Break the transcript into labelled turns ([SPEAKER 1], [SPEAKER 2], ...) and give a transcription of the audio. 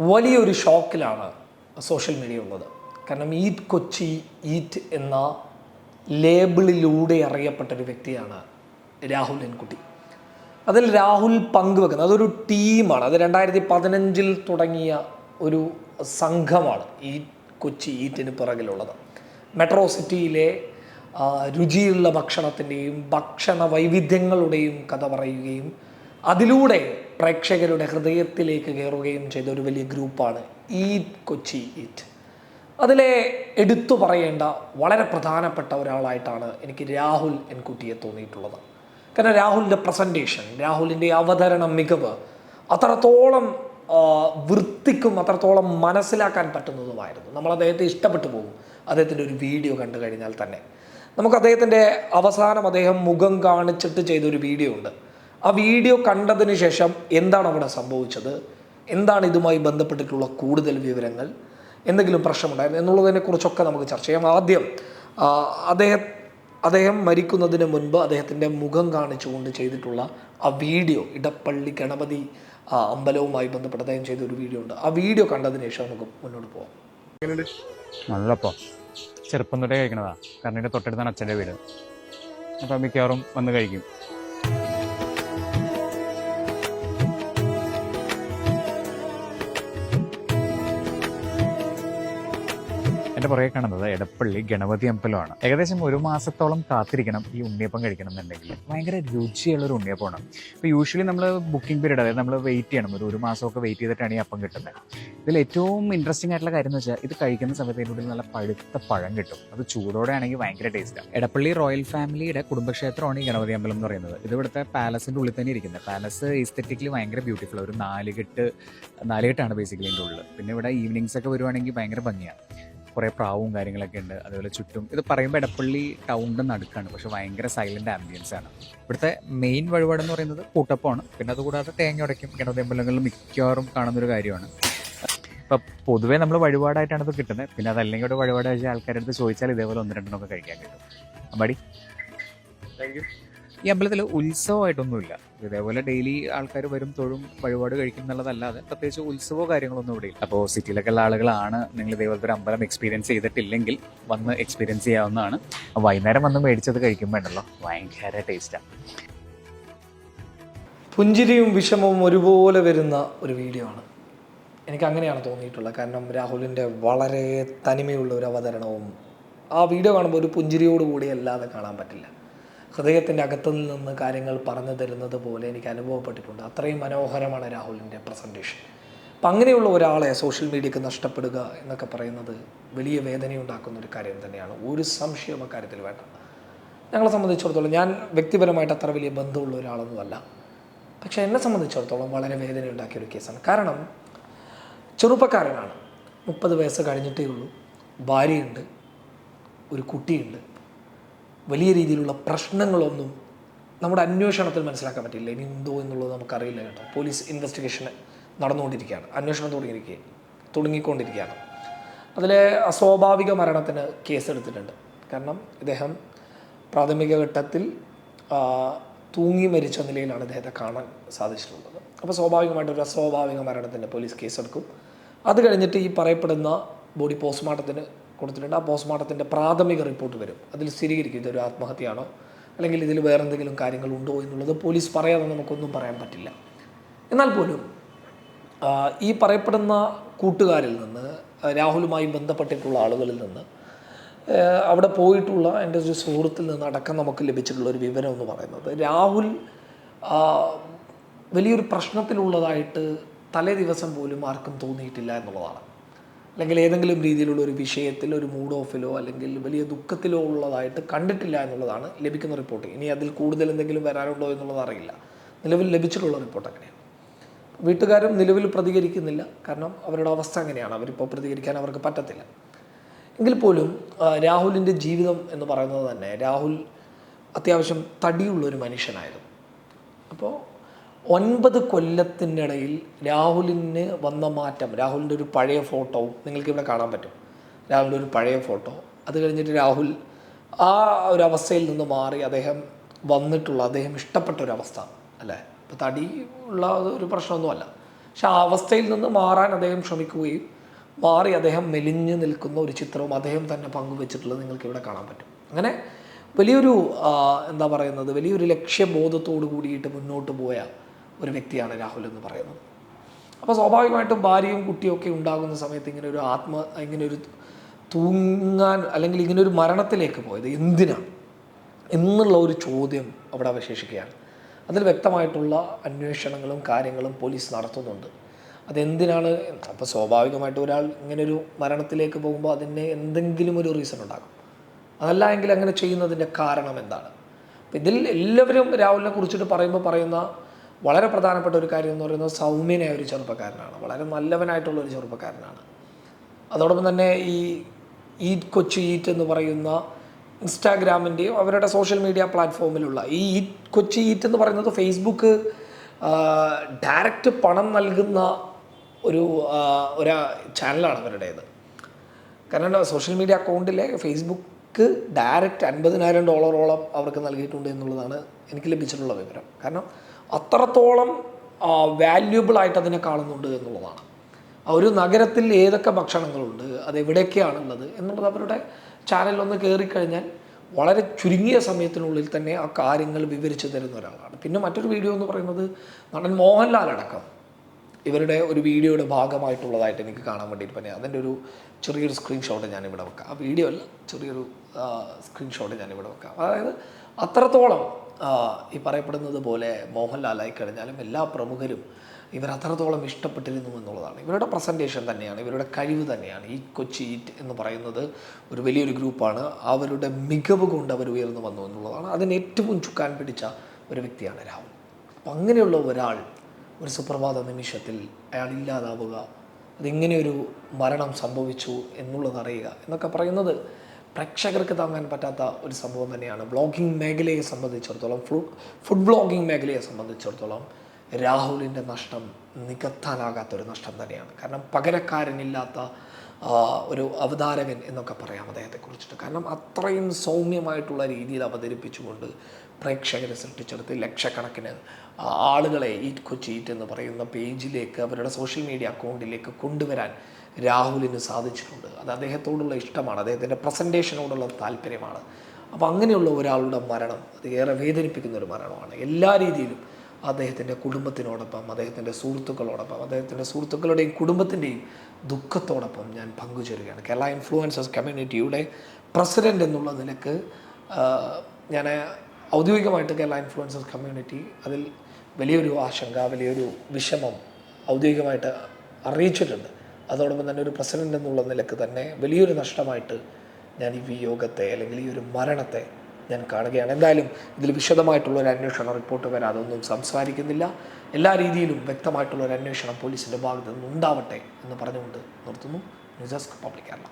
[SPEAKER 1] വലിയൊരു ഷോക്കിലാണ് social media ഉള്ളത്. കാരണം ഈറ്റ് കൊച്ചി ഈറ്റ് എന്ന ലേബിളിലൂടെ അറിയപ്പെട്ട ഒരു വ്യക്തിയാണ് രാഹുൽ എൻകുട്ടി. അതിൽ രാഹുൽ പങ്കുവെക്കുന്നത് അതൊരു ടീമാണ്. അത് രണ്ടായിരത്തി പതിനഞ്ചിൽ തുടങ്ങിയ ഒരു സംഘമാണ് ഈ കൊച്ചി ഈറ്റിന് പിറകിലുള്ളത്. മെട്രോ സിറ്റിയിലെ രുചിയുള്ള ഭക്ഷണത്തിന്റെയും ഭക്ഷണ വൈവിധ്യങ്ങളുടെയും കഥ പറയുകയും അതിലൂടെ പ്രേക്ഷകരുടെ ഹൃദയത്തിലേക്ക് കയറുകയും ചെയ്ത ഒരു വലിയ ഗ്രൂപ്പാണ് ഈ കൊച്ചി ഈറ്റ്. അതിലെ എടുത്തു പറയേണ്ട വളരെ പ്രധാനപ്പെട്ട ഒരാളായിട്ടാണ് എനിക്ക് രാഹുൽ എൻകുട്ടിയെ തോന്നിയിട്ടുള്ളത്. കാരണം രാഹുലിന്റെ പ്രസന്റേഷൻ രാഹുലിന്റെ അവതരണം മികവ് അത്രത്തോളം വൃത്തിക്കും അത്രത്തോളം മനസ്സിലാക്കാൻ പറ്റുന്നതുമായിരുന്നു. നമ്മൾ അദ്ദേഹത്തെ ഇഷ്ടപ്പെട്ടു പോകും. അദ്ദേഹത്തിന്റെ ഒരു വീഡിയോ കണ്ടു കഴിഞ്ഞാൽ തന്നെ. നമുക്ക് അദ്ദേഹത്തിന്റെ അവസാനം അദ്ദേഹം മുഖം കാണിച്ചിട്ട് ചെയ്തൊരു വീഡിയോ ഉണ്ട്. ആ വീഡിയോ കണ്ടതിന് ശേഷം എന്താണ് അവിടെ സംഭവിച്ചത്? എന്താണ് ഇതുമായി ബന്ധപ്പെട്ടിട്ടുള്ള കൂടുതൽ വിവരങ്ങൾ? എന്തെങ്കിലും പ്രശ്നമുണ്ടായിരുന്നു എന്നുള്ളതിനെക്കുറിച്ചൊക്കെ നമുക്ക് ചർച്ച ചെയ്യാം. ആദ്യം അദ്ദേഹം അദ്ദേഹം മരിക്കുന്നതിന് മുൻപ് അദ്ദേഹത്തിന്റെ മുഖം കാണിച്ചുകൊണ്ട് ചെയ്തിട്ടുള്ള ആ വീഡിയോ ഇടപ്പള്ളി ഗണപതി അമ്പലവുമായി ബന്ധപ്പെട്ട് അദ്ദേഹം ചെയ്ത ഒരു വീഡിയോ ഉണ്ട്. ആ വീഡിയോ കണ്ടതിന് ശേഷം നമുക്ക് മുന്നോട്ട് പോകാം
[SPEAKER 2] നല്ലപ്പോ. ചെറുപ്പം തൊട്ടേ കഴിക്കണതാ. കാരണം എന്റെ തൊട്ടടുത്താണ് അച്ഛന്റെ വീട്. അപ്പം മിക്കവാറും വന്ന് കഴിക്കും. എന്റെ പുറകെ കാണുന്നത് എടപ്പള്ളി ഗണപതി അമ്പലമാണ്. ഏകദേശം ഒരു മാസത്തോളം കാത്തിരിക്കണം ഈ ഉണ്ണിയപ്പം കഴിക്കണം എന്നുണ്ടെങ്കിൽ ഭയങ്കര രുചിയുള്ള ഒരു ഉണ്ണിയപ്പമാണ്. ഇപ്പൊ യൂഷ്വലി നമ്മൾ ബുക്കിംഗ് പീരീഡ് അതായത് നമ്മൾ വെയിറ്റ് ചെയ്യണം. ഒരു ഒരു മാസമൊക്കെ വെയിറ്റ് ചെയ്തിട്ടാണ് ഈ അപ്പം കിട്ടുന്നത്. ഇതിൽ ഏറ്റവും ഇൻട്രസ്റ്റിംഗ് ആയിട്ടുള്ള കാര്യം എന്ന് വെച്ചാൽ ഇത് കഴിക്കുന്ന സമയത്ത് ഇതിനുള്ളിൽ നല്ല പഴുത്ത പഴം കിട്ടും. അത് ചൂടോടെ ആണെങ്കിൽ ഭയങ്കര ടേസ്റ്റാണ് എടപ്പള്ളി റോയൽ ഫാമിലിയുടെ കുടുംബക്ഷേത്രമാണ് ഈ ഗണപതി അമ്പലം എന്ന് പറയുന്നത്. ഇത് ഇവിടുത്തെ പാലസിന്റെ ഉള്ളിൽ തന്നെ ഇരിക്കുന്നത്. പാലസ് ഈസ്തെറ്റിക്കലി ഭയങ്കര ബ്യൂട്ടിഫുൾ ഒരു നാലുകെട്ട് നാലുകെട്ടാണ് ബേസിക്കലി ഇതിന്റെ ഉള്ളിൽ പിന്നെ ഇവിടെ ഈവനിങ്സ് ഒക്കെ വരുവാണെങ്കിൽ ഭയങ്കര ഭംഗിയാണ് കുറേ പ്രാവും കാര്യങ്ങളൊക്കെ ഉണ്ട്. അതുപോലെ ചുറ്റും ഇത് പറയുമ്പോൾ എടപ്പള്ളി ടൗണിന്റെ നടുക്കാണ്. പക്ഷെ ഭയങ്കര സൈലന്റ് ആംബിയൻസ് ആണ്. ഇവിടുത്തെ മെയിൻ വഴിപാട് എന്ന് പറയുന്നത് കൂട്ടപ്പമാണ് പിന്നെ അതുകൂടാതെ തേങ്ങ ഉടയ്ക്കും ഗണപതി അമ്പലങ്ങളിൽ മിക്കവാറും കാണുന്നൊരു കാര്യമാണ്. ഇപ്പം പൊതുവേ നമ്മൾ വഴിപാടായിട്ടാണ് ഇത് കിട്ടുന്നത്. പിന്നെ അതല്ലെങ്കിൽ ഒരു വഴിപാട് കഴിച്ച ആൾക്കാരുടെ അടുത്ത് ചോദിച്ചാൽ ഇതേപോലെ ഒന്ന് രണ്ടെണ്ണമൊക്കെ കഴിക്കാൻ കിട്ടും. അമ്പാടി. ഈ അമ്പലത്തിൽ ഉത്സവമായിട്ടൊന്നുമില്ല. ഇതേപോലെ ഡെയിലി ആൾക്കാർ വരും തൊഴും വഴിപാട് കഴിക്കും എന്നുള്ളതല്ലാതെ പ്രത്യേകിച്ച് ഉത്സവമോ കാര്യങ്ങളൊന്നും ഇവിടെ ഇല്ല. അപ്പോൾ സിറ്റിയിലൊക്കെ ഉള്ള ആളുകളാണ് നിങ്ങൾ ഇതേപോലത്തെ ഒരു അമ്പലം എക്സ്പീരിയൻസ് ചെയ്തിട്ടില്ലെങ്കിൽ വന്ന് എക്സ്പീരിയൻസ് ചെയ്യാവുന്നതാണ്. വൈകുന്നേരം വന്ന് മേടിച്ചത് കഴിക്കുമ്പോൾ ഉണ്ടല്ലോ ഭയങ്കര ടേസ്റ്റാണ്
[SPEAKER 1] പുഞ്ചിരിയും വിഷമവും ഒരുപോലെ വരുന്ന ഒരു വീഡിയോ ആണ്. എനിക്ക് അങ്ങനെയാണ് തോന്നിയിട്ടുള്ളത്. കാരണം രാഹുലിന്റെ വളരെ തനിമയുള്ള ഒരു അവതരണവും ആ വീഡിയോ കാണുമ്പോൾ ഒരു പുഞ്ചിരിയോടുകൂടി അല്ലാതെ കാണാൻ പറ്റില്ല. ഹൃദയത്തിന്റെ അകത്തു നിന്ന് കാര്യങ്ങൾ പറഞ്ഞു തരുന്നത് പോലെ എനിക്ക് അനുഭവപ്പെട്ടിട്ടുണ്ട്. അത്രയും മനോഹരമാണ് രാഹുലിന്റെ പ്രസന്റേഷൻ. അപ്പം അങ്ങനെയുള്ള ഒരാളെ സോഷ്യൽ മീഡിയക്ക് നഷ്ടപ്പെടുക എന്നൊക്കെ പറയുന്നത് വലിയ വേദനയുണ്ടാക്കുന്ന ഒരു കാര്യം തന്നെയാണ്. ഒരു സംശയം അക്കാര്യത്തിൽ വേണ്ട. ഞങ്ങളെ സംബന്ധിച്ചിടത്തോളം ഞാൻ വ്യക്തിപരമായിട്ട് അത്ര വലിയ ബന്ധമുള്ള ഒരാളൊന്നുമല്ല പക്ഷേ എന്നെ സംബന്ധിച്ചിടത്തോളം വളരെ വേദന ഉണ്ടാക്കിയ ഒരു കേസാണ്. കാരണം ചെറുപ്പക്കാരനാണ്. മുപ്പത് വയസ്സ് കഴിഞ്ഞിട്ടേ ഉള്ളൂ. ഭാര്യയുണ്ട്. ഒരു കുട്ടിയുണ്ട്. വലിയ രീതിയിലുള്ള പ്രശ്നങ്ങളൊന്നും നമ്മുടെ അന്വേഷണത്തിൽ മനസ്സിലാക്കാൻ പറ്റില്ല. ഇനി എന്തോ എന്നുള്ളത് നമുക്കറിയില്ല കേട്ടോ. പോലീസ് ഇൻവെസ്റ്റിഗേഷൻ നടന്നുകൊണ്ടിരിക്കുകയാണ്. അന്വേഷണം തുടങ്ങിയിരിക്കുക തുടങ്ങിക്കൊണ്ടിരിക്കുകയാണ്. അതിലെ അസ്വാഭാവിക മരണത്തിന് കേസെടുത്തിട്ടുണ്ട്. കാരണം ഇദ്ദേഹം പ്രാഥമിക ഘട്ടത്തിൽ തൂങ്ങി മരിച്ച നിലയിലാണ് ഇദ്ദേഹത്തെ കാണാൻ സാധിച്ചിട്ടുള്ളത്. അപ്പോൾ സ്വാഭാവികമായിട്ട് ഒരു അസ്വാഭാവിക മരണത്തിന് പോലീസ് കേസെടുക്കും. അത് കഴിഞ്ഞിട്ട് ഈ പറയപ്പെടുന്ന ബോഡി പോസ്റ്റ്മോർട്ടത്തിന് കൊടുത്തിട്ടുണ്ട്. ആ പോസ്റ്റ്മോർട്ടത്തിന്റെ പ്രാഥമിക റിപ്പോർട്ട് വരും. അതിൽ സ്ഥിരീകരിക്കും ഇതൊരു ആത്മഹത്യയാണോ? അല്ലെങ്കിൽ ഇതിൽ വേറെ എന്തെങ്കിലും കാര്യങ്ങളുണ്ടോ എന്നുള്ളത് പോലീസ് പറയാതെ നമുക്കൊന്നും പറയാൻ പറ്റില്ല. എന്നാൽ പോലും ഈ പറയപ്പെടുന്ന കൂട്ടുകാരിൽ നിന്ന് രാഹുലുമായി ബന്ധപ്പെട്ടിട്ടുള്ള ആളുകളിൽ നിന്ന് അവിടെ പോയിട്ടുള്ള എന്റെ ഒരു സുഹൃത്തിൽ നിന്ന് അടക്കം നമുക്ക് ലഭിച്ചിട്ടുള്ള ഒരു വിവരം എന്ന് പറയുന്നത് രാഹുൽ വലിയൊരു പ്രശ്നത്തിലുള്ളതായിട്ട് തലേ ദിവസം പോലും ആർക്കും തോന്നിയിട്ടില്ല എന്നുള്ളതാണ്. അല്ലെങ്കിൽ ഏതെങ്കിലും രീതിയിലുള്ള ഒരു വിഷയത്തിൽ ഒരു മൂഡ് ഓഫിലോ അല്ലെങ്കിൽ വലിയ ദുഃഖത്തിലോ ഉള്ളതായിട്ട് കണ്ടിട്ടില്ല എന്നുള്ളതാണ് ലഭിക്കുന്ന റിപ്പോർട്ട് ഇനി അതിൽ കൂടുതൽ എന്തെങ്കിലും വരാനുണ്ടോ എന്നുള്ളത് അറിയില്ല. നിലവിൽ ലഭിച്ചിട്ടുള്ള റിപ്പോർട്ട് അങ്ങനെയാണ്. വീട്ടുകാരും നിലവിൽ പ്രതികരിക്കുന്നില്ല. കാരണം അവരുടെ അവസ്ഥ അങ്ങനെയാണ്. അവരിപ്പോൾ പ്രതികരിക്കാൻ അവർക്ക് പറ്റത്തില്ല. എങ്കിൽ പോലും രാഹുലിന്റെ ജീവിതം എന്ന് പറയുന്നത് തന്നെ രാഹുൽ അത്യാവശ്യം തടിയുള്ള ഒരു മനുഷ്യനായിരുന്നു. അപ്പോൾ ഒൻപത് കൊല്ലത്തിനിടയിൽ രാഹുലിന് വന്ന മാറ്റം രാഹുലിന്റെ ഒരു പഴയ ഫോട്ടോവും നിങ്ങൾക്ക് ഇവിടെ കാണാൻ പറ്റും. രാഹുലിന്റെ ഒരു പഴയ ഫോട്ടോ. അത് കഴിഞ്ഞിട്ട് രാഹുൽ ആ ഒരു അവസ്ഥയിൽ നിന്ന് മാറി അദ്ദേഹം വന്നിട്ടുള്ള അദ്ദേഹം ഇഷ്ടപ്പെട്ട ഒരു അവസ്ഥ അല്ലേ? ഇപ്പോൾ തടി ഉള്ള ഒരു പ്രശ്നമൊന്നുമല്ല. പക്ഷെ ആ അവസ്ഥയിൽ നിന്ന് മാറാൻ അദ്ദേഹം ശ്രമിക്കുകയും മാറി അദ്ദേഹം മെലിഞ്ഞു നിൽക്കുന്ന ഒരു ചിത്രവും അദ്ദേഹം തന്നെ പങ്കുവെച്ചിട്ടുള്ളത് നിങ്ങൾക്ക് ഇവിടെ കാണാൻ പറ്റും. അങ്ങനെ വലിയൊരു എന്താ പറയുന്നത് വലിയൊരു ലക്ഷ്യബോധത്തോടു കൂടിയിട്ട് മുന്നോട്ട് പോയ ഒരു വ്യക്തിയാണ് രാഹുൽ എന്ന് പറയുന്നത്. അപ്പോൾ സ്വാഭാവികമായിട്ടും ഭാര്യയും കുട്ടിയൊക്കെ ഉണ്ടാകുന്ന സമയത്ത് ഇങ്ങനെ ഒരു ആത്മ ഇങ്ങനെ ഒരു തൂങ്ങാൻ അല്ലെങ്കിൽ ഇങ്ങനെ ഒരു മരണത്തിലേക്ക് പോയത് എന്തിനാണ് എന്നുള്ള ഒരു ചോദ്യം അവിടെ അവശേഷിക്കുകയാണ്. അതിൽ വ്യക്തമായിട്ടുള്ള അന്വേഷണങ്ങളും കാര്യങ്ങളും പോലീസ് നടത്തുന്നുണ്ട്. അതെന്തിനാണ്? അപ്പോൾ സ്വാഭാവികമായിട്ട് ഒരാൾ ഇങ്ങനെ ഒരു മരണത്തിലേക്ക് പോകുമ്പോൾ അതിന് എന്തെങ്കിലും ഒരു റീസൺ ഉണ്ടാകും. അതല്ല എങ്കിൽ അങ്ങനെ ചെയ്യുന്നതിന്റെ കാരണം എന്താണ്? ഇതിൽ എല്ലാവരും രാഹുലിനെ കുറിച്ചിട്ട് പറയുമ്പോൾ പറയുന്ന വളരെ പ്രധാനപ്പെട്ട ഒരു കാര്യം എന്ന് പറയുന്നത് സൗമ്യനായ ഒരു ചെറുപ്പക്കാരനാണ്. വളരെ നല്ലവനായിട്ടുള്ള ഒരു ചെറുപ്പക്കാരനാണ്. അതോടൊപ്പം തന്നെ ഈ ഈറ്റ് കൊച്ചു ഈറ്റ് എന്ന് പറയുന്ന ഇൻസ്റ്റാഗ്രാമിന്റെയും അവരുടെ സോഷ്യൽ മീഡിയ പ്ലാറ്റ്ഫോമിലുള്ള ഈ ഈറ്റ് കൊച്ചു ഈറ്റ് എന്ന് പറയുന്നത് ഫേസ്ബുക്ക് ഡയറക്റ്റ് പണം നൽകുന്ന ഒരു ഒരു ചാനലാണ് അവരുടേത്. കാരണം സോഷ്യൽ മീഡിയ അക്കൗണ്ടിലെ ഫേസ്ബുക്ക് ഡയറക്റ്റ് അൻപതിനായിരം ഡോളറോളം അവർക്ക് നൽകിയിട്ടുണ്ട് എന്നുള്ളതാണ് എനിക്ക് ലഭിച്ചിട്ടുള്ള വിവരം. കാരണം അത്രത്തോളം വാല്യൂബിൾ ആയിട്ട് അതിനെ കാണുന്നുണ്ട് എന്നുള്ളതാണ്. ഒരു നഗരത്തിൽ ഏതൊക്കെ ഭക്ഷണങ്ങളുണ്ട് അത് എവിടെയൊക്കെയാണുള്ളത് എന്നുള്ളത് അവരുടെ ചാനലിൽ ഒന്ന് കയറിക്കഴിഞ്ഞാൽ വളരെ ചുരുങ്ങിയ സമയത്തിനുള്ളിൽ തന്നെ ആ കാര്യങ്ങൾ വിവരിച്ചു തരുന്ന ഒരാളാണ്. പിന്നെ മറ്റൊരു വീഡിയോ എന്ന് പറയുന്നത് നടൻ മോഹൻലാൽ അടക്കം. ഇവരുടെ ഒരു വീഡിയോയുടെ ഭാഗമായിട്ടുള്ളതായിട്ട് എനിക്ക് കാണാൻ വേണ്ടിയിട്ട് തന്നെ അതിന്റെ ഒരു ചെറിയൊരു സ്ക്രീൻഷോട്ട് ഞാനിവിടെ വെക്കാം. ആ വീഡിയോ അല്ല ചെറിയൊരു സ്ക്രീൻഷോട്ട് ഞാനിവിടെ വെക്കാം. അതായത് അത്രത്തോളം ഈ പറയപ്പെടുന്നത് പോലെ മോഹൻലാലായി കഴിഞ്ഞാലും എല്ലാ പ്രമുഖരും ഇവർ അത്രത്തോളം ഇഷ്ടപ്പെട്ടിരുന്നു എന്നുള്ളതാണ്. ഇവരുടെ പ്രസന്റേഷൻ തന്നെയാണ് ഇവരുടെ കഴിവ് തന്നെയാണ്. ഈ കൊച്ചി എന്ന് പറയുന്നത് ഒരു വലിയൊരു ഗ്രൂപ്പാണ്. അവരുടെ മികവ് കൊണ്ട് അവർ ഉയർന്നു വന്നു എന്നുള്ളതാണ്. അതിന് ഏറ്റവും ചുക്കാൻ പിടിച്ച ഒരു വ്യക്തിയാണ് രാഹുൽ. അപ്പം അങ്ങനെയുള്ള ഒരാൾ ഒരു സുപ്രഭാത നിമിഷത്തിൽ അയാൾ ഇല്ലാതാവുക അതിങ്ങനെ ഒരു മരണം സംഭവിച്ചു എന്നുള്ളതറിയുക എന്നൊക്കെ പറയുന്നത് പ്രേക്ഷകർക്ക് താങ്ങാൻ പറ്റാത്ത ഒരു സംഭവം തന്നെയാണ്. ബ്ലോഗിംഗ് മേഖലയെ സംബന്ധിച്ചിടത്തോളം ഫുഡ് ഫുഡ് ബ്ലോഗിംഗ് മേഖലയെ സംബന്ധിച്ചിടത്തോളം രാഹുലിന്റെ നഷ്ടം നികത്താനാകാത്ത ഒരു നഷ്ടം തന്നെയാണ്. കാരണം പകരക്കാരനില്ലാത്ത ഒരു അവതാരകൻ എന്നൊക്കെ പറയാം അദ്ദേഹത്തെ കുറിച്ചിട്ട് കാരണം അത്രയും സൗമ്യമായിട്ടുള്ള രീതിയിൽ അവതരിപ്പിച്ചുകൊണ്ട് പ്രേക്ഷകരെ സൃഷ്ടിച്ചെടുത്ത് ലക്ഷക്കണക്കിന് ആളുകളെ ഈറ്റ് കൊച്ചി ഈറ്റ് എന്ന് പറയുന്ന പേജിലേക്ക് അവരുടെ സോഷ്യൽ മീഡിയ അക്കൗണ്ടിലേക്ക് കൊണ്ടുവരാൻ രാഹുലിന് സാധിച്ചിട്ടുണ്ട്. അത് അദ്ദേഹത്തോടുള്ള ഇഷ്ടമാണ്. അദ്ദേഹത്തിന്റെ പ്രസന്റേഷനോടുള്ള താല്പര്യമാണ്. അപ്പോൾ അങ്ങനെയുള്ള ഒരാളുടെ മരണം അത് ഏറെ വേദനിപ്പിക്കുന്ന ഒരു മരണമാണ്. എല്ലാ രീതിയിലും അദ്ദേഹത്തിന്റെ കുടുംബത്തിനോടൊപ്പം അദ്ദേഹത്തിന്റെ സുഹൃത്തുക്കളോടൊപ്പം അദ്ദേഹത്തിന്റെ സുഹൃത്തുക്കളുടെയും കുടുംബത്തിന്റെയും ദുഃഖത്തോടൊപ്പം ഞാൻ പങ്കുചേരുകയാണ്. കേരള ഇൻഫ്ലുവൻസേഴ്സ് കമ്മ്യൂണിറ്റിയുടെ പ്രസിഡന്റ് എന്നുള്ള നിലയ്ക്ക് ഞാൻ ഔദ്യോഗികമായിട്ട് കേരള ഇൻഫ്ലുവൻസേഴ്സ് കമ്മ്യൂണിറ്റി അതിൽ വലിയൊരു ആശങ്ക വലിയൊരു വിഷമം ഔദ്യോഗികമായിട്ട് അറിയിച്ചിട്ടുണ്ട്. അതോടൊപ്പം തന്നെ ഒരു പ്രസിഡന്റ് എന്നുള്ള നിലയ്ക്ക് തന്നെ വലിയൊരു നഷ്ടമായിട്ട് ഞാൻ ഈ വിയോഗത്തെ അല്ലെങ്കിൽ ഈ ഒരു മരണത്തെ ഞാൻ കാണുകയാണ്. എന്തായാലും ഇതിൽ വിശദമായിട്ടുള്ള ഒരു അന്വേഷണ റിപ്പോർട്ട് വരാതെ ഒന്നും സംസാരിക്കുന്നില്ല. എല്ലാ രീതിയിലും വ്യക്തമായിട്ടുള്ള ഒരു അന്വേഷണം പോലീസിന്റെ ഭാഗത്ത് നിന്ന് ഉണ്ടാവട്ടെ എന്ന് പറഞ്ഞുകൊണ്ട് നിർത്തുന്നു. News desk public Kerala.